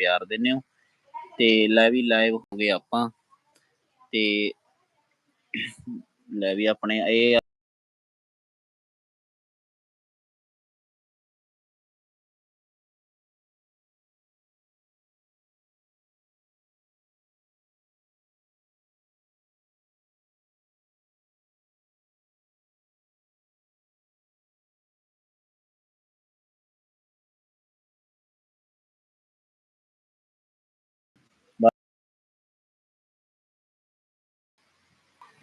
ਪਿਆਰ ਦਿੰਦੇ ਹੋ। ਤੇ ਲੈ ਵੀ ਲਾਈਵ ਹੋ ਗਏ ਆਪਾਂ। ਤੇ ਲੈ ਵੀ ਆਪਣੇ ਇਹ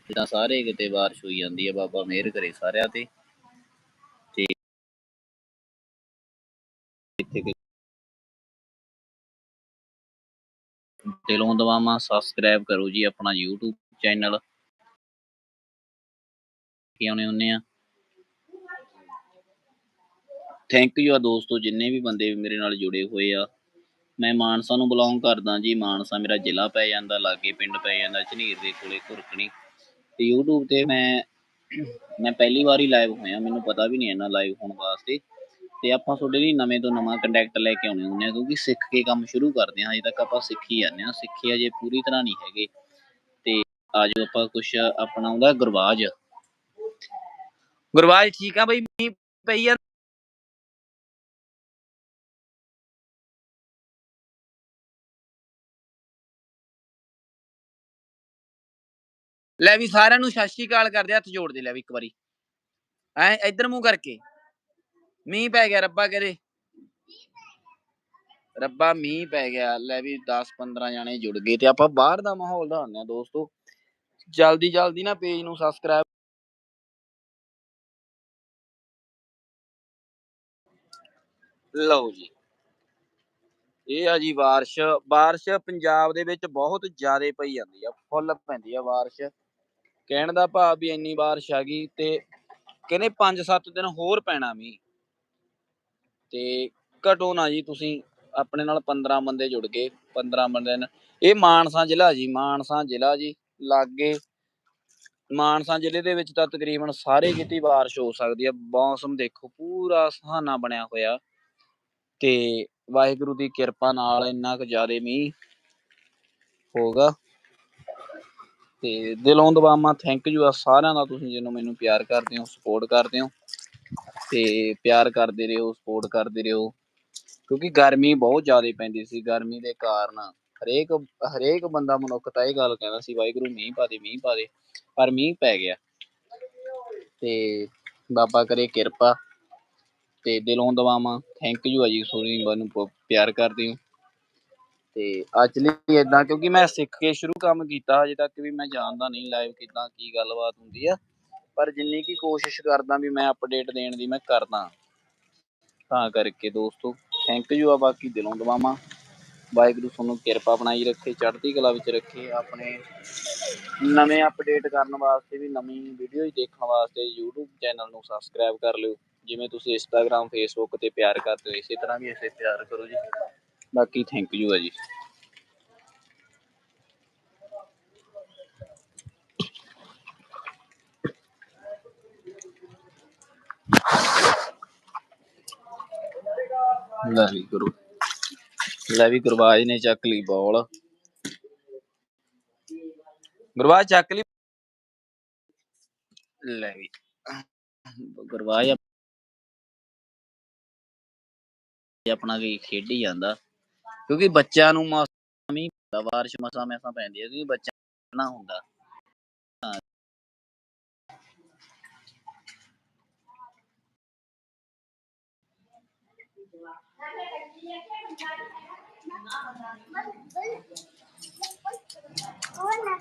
ਜਿੱਦਾਂ ਸਾਰੇ ਕਿਤੇ ਬਾਰਿਸ਼ ਹੋਈ ਜਾਂਦੀ ਹੈ, ਬਾਬਾ ਮਿਹਰ ਕਰੇ ਸਾਰਿਆਂ ਤੇ। ਤੇ ਇੱਥੇ ਦਿਲੋਂ ਦਵਾਵਾਂ ਸਬਸਕ੍ਰਾਈਬ ਕਰੋ ਜੀ ਆਪਣਾ YouTube ਚੈਨਲ ਕੀ ਆਉਣੇ ਹੁੰਨੇ ਆ। ਥੈਂਕ ਯੂ ਆ ਦੋਸਤੋ, ਜਿੰਨੇ ਵੀ ਬੰਦੇ ਮੇਰੇ ਨਾਲ ਜੁੜੇ ਹੋਏ ਆ। ਮੈਂ ਮਾਨਸਾ ਨੂੰ ਬਿਲੋਂਗ ਕਰਦਾ ਜੀ। ਮਾਨਸਾ ਮੇਰਾ ਜ਼ਿਲ੍ਹਾ ਪੈ ਜਾਂਦਾ, ਲਾਗੇ ਪਿੰਡ ਪੈ ਜਾਂਦਾ, ਝਨੀਰ ਦੇ ਕੋਲੇ ਘੁਰਕਣੀ। ਤੇ YouTube ਤੇ ਮੈਂ ਮੈਂ ਪਹਿਲੀ ਵਾਰ ਹੀ ਲਾਈਵ ਹੋਇਆ, ਮੈਨੂੰ ਪਤਾ ਵੀ ਨਹੀਂ ਇਹਨਾਂ ਲਾਈਵ ਹੋਣ ਵਾਸਤੇ। ਤੇ ਆਪਾਂ ਤੁਹਾਡੇ ਲਈ ਨਵੇਂ ਤੋਂ ਨਵਾਂ ਕੰਟੈਕਟ ਲੈ ਕੇ ਆਉਣੇ ਹੁੰਦੇ ਆ ਕਿਉਂਕਿ ਸਿੱਖ ਕੇ ਕੰਮ ਸ਼ੁਰੂ ਕਰਦੇ ਹਾਂ, ਅਜੇ ਤੱਕ ਆਪਾਂ ਸਿੱਖੀ ਜਾਂਦੇ ਹਾਂ। ਸਿੱਖੇ ਅਜੇ ਪੂਰੀ ਤਰ੍ਹਾਂ ਨਹੀਂ ਹੈਗੇ। ਤੇ ਆਜੋ ਆਪਾਂ ਕੁਛ ਆਪਣਾ ਉਹਦਾ ਗੁਰਬਾਜ। ਗੁਰਬਾਜ ਠੀਕ ਆ ਬਈ, ਮੀਂਹ ਪਈ ਆ ਲੈ ਵੀ ਸਾਰਿਆਂ ਨੂੰ ਸਤਿ ਸ਼੍ਰੀ ਅਕਾਲ ਕਰਦੇ ਹੱਥ ਜੋੜ ਦੇ ਲੈ ਵੀ ਇੱਕ ਵਾਰੀ। ਐ ਇੱਧਰ ਮੂੰਹ ਕਰਕੇ। ਮੀਂਹ ਪੈ ਗਿਆ ਰੱਬਾ ਕਰੇ। ਰੱਬਾ, ਮੀਂਹ ਪੈ ਗਿਆ। ਲੈ ਵੀ 10 15 ਜਾਣੇ ਜੁੜ ਗਏ ਤੇ ਆਪਾਂ ਬਾਹਰ ਦਾ ਮਾਹੌਲ ਦਿਖਾਉਂਦੇ ਆ ਦੋਸਤੋ। ਜਲਦੀ ਜਲਦੀ ਨਾ ਪੇਜ ਨੂੰ ਸਬਸਕ੍ਰਾਈਬ ਲਓ ਜੀ। ਇਹ ਆ ਜੀ ਬਾਰਿਸ਼। ਬਾਰਿਸ਼ ਪੰਜਾਬ ਦੇ ਵਿੱਚ ਬਹੁਤ ਜ਼ਿਆਦਾ ਪਈ ਜਾਂਦੀ ਆ। ਫੁੱਲ ਪੈਂਦੀ ਆ ਬਾਰਿਸ਼। ਕਹਿਣ ਦਾ ਭਾਵ ਵੀ ਇੰਨੀ ਬਾਰਿਸ਼ ਆ ਗਈ ਤੇ ਕਹਿੰਦੇ 5-7 ਦਿਨ ਹੋਰ ਪੈਣਾ ਮੀਂਹ। ਤੇ ਘਟੋ ਨਾ ਜੀ ਤੁਸੀਂ ਆਪਣੇ ਨਾਲ 15 ਬੰਦੇ ਜੁੜ ਗਏ 15 ਬੰਦੇ ਨੇ। ਇਹ ਮਾਨਸਾ ਜ਼ਿਲ੍ਹਾ ਜੀ, ਮਾਨਸਾ ਜ਼ਿਲ੍ਹਾ ਜੀ, ਲਾਗੇ ਮਾਨਸਾ ਜ਼ਿਲ੍ਹੇ ਦੇ ਵਿੱਚ ਤਾਂ ਤਕਰੀਬਨ ਸਾਰੇ ਕਿਤੇ ਬਾਰਿਸ਼ ਹੋ ਸਕਦੀ ਹੈ ਮੌਸਮ ਦੇਖੋ ਪੂਰਾ ਸਹਾਨਾ ਬਣਿਆ ਹੋਇਆ। ਤੇ ਵਾਹਿਗੁਰੂ ਦੀ ਕਿਰਪਾ ਨਾਲ ਇੰਨਾ ਕੁ ਜ਼ਿਆਦਾ ਮੀਂਹ ਹੋਗਾ ਤੇ ਦਿਲੋਂ ਦਵਾਮਾ ਥੈਂਕ ਯੂ ਆ ਸਾਰਿਆਂ ਦਾ ਤੁਸੀਂ ਜਿਹਨੂੰ ਮੈਨੂੰ ਪਿਆਰ ਕਰਦੇ ਹੋ ਸਪੋਰਟ ਕਰਦੇ ਹੋ ਤੇ ਪਿਆਰ ਕਰਦੇ ਰਹੋ ਸਪੋਰਟ ਕਰਦੇ ਰਹੋ ਕਿਉਂਕਿ ਗਰਮੀ ਬਹੁਤ ਜ਼ਿਆਦਾ ਪੈਂਦੀ ਸੀ, ਗਰਮੀ ਦੇ ਕਾਰਨ ਹਰੇਕ ਹਰੇਕ ਬੰਦਾ ਮਨੁੱਖ ਤਾਂ ਇਹ ਗੱਲ ਕਹਿੰਦਾ ਸੀ, ਵਾਹਿਗੁਰੂ ਮੀਂਹ ਪਾ ਦੇ, ਮੀਂਹ ਪਾ ਦੇ, ਪਰ ਮੀਂਹ ਪੈ ਗਿਆ ਤੇ ਬਾਬਾ ਕਰੇ ਕਿਰਪਾ ਤੇ ਦਿਲੋਂ ਦਵਾਵਾਂ ਥੈਂਕ ਯੂ ਆ ਜੀ ਸੋਨੀ ਮੈਨੂੰ ਪਿਆਰ ਕਰਦੇ ਹੋ। ਤੇ ਅੱਜ ਲਈ ਇਦਾਂ ਕਿਉਂਕਿ ਮੈਂ ਸਿੱਖ ਕੇ ਸ਼ੁਰੂ ਕੰਮ ਕੀਤਾ ਅਜੇ ਤੱਕ ਵੀ ਮੈਂ ਜਾਣਦਾ ਨਹੀਂ ਲਾਈਵ ਕਿਦਾਂ ਕੀ ਗੱਲਬਾਤ ਹੁੰਦੀ ਆ। ਪਰ ਜਿੰਨੀ ਕੀ ਕੋਸ਼ਿਸ਼ ਕਰਦਾ ਵੀ ਮੈਂ ਅਪਡੇਟ ਦੇਣ ਦੀ ਮੈਂ ਕਰਦਾ। ਤਾਂ ਕਰਕੇ ਦੋਸਤੋ ਥੈਂਕ ਯੂ ਆ, ਬਾਕੀ ਦਿਲੋਂ ਦਵਾਵਾਂ ਵਾਹਿਗੁਰੂ ਤੁਹਾਨੂੰ ਕਿਰਪਾ ਬਣਾਈ ਰੱਖੇ, ਚੜ੍ਹਦੀ ਕਲਾ ਵਿੱਚ ਰੱਖੇ, ਆਪਣੇ ਨਵੇਂ ਅਪਡੇਟ ਕਰਨ ਵਾਸਤੇ ਵੀ, ਨਵੀਂ ਵੀਡੀਓ ਹੀ ਦੇਖਣ ਵਾਸਤੇ YouTube ਚੈਨਲ ਨੂੰ ਸਬਸਕ੍ਰਾਈਬ ਕਰ ਲਿਓ। ਜਿਵੇਂ ਤੁਸੀਂ Instagram, Facebook ਤੇ ਪਿਆਰ ਕਰਦੇ ਹੋ, ਇਸੇ ਤਰ੍ਹਾਂ ਵੀ ਇਸੇ ਪਿਆਰ ਕਰੋ ਜੀ। ਬਾਕੀ ਥੈਂਕ ਯੂ ਆ ਜੀ। ਲੈ ਵੀ ਗੁਰੂ, ਲੈ ਵੀ ਗੁਰਬਾਜ ਨੇ ਚੱਕ ਲਈ ਬਾਲ। ਗੁਰਬਾਜ ਚੱਕ ਲਈ। ਲੈ ਵੀ, ਗੁਰਬਾਜ ਆਪਣਾ ਕੀ ਖੇਡੀ ਜਾਂਦਾ। ਕਿਉਂਕਿ ਬੱਚਿਆਂ ਨੂੰ ਮੌਸਮ ਹੀ ਪਤਾ ਬਾਰਿਸ਼ ਮਸਾ ਮੈਸਾਂ ਪੈਂਦੀ ਹੈ ਕਿਉਂਕਿ ਬੱਚਾ ਨਾ ਹੁੰਦਾ Hola.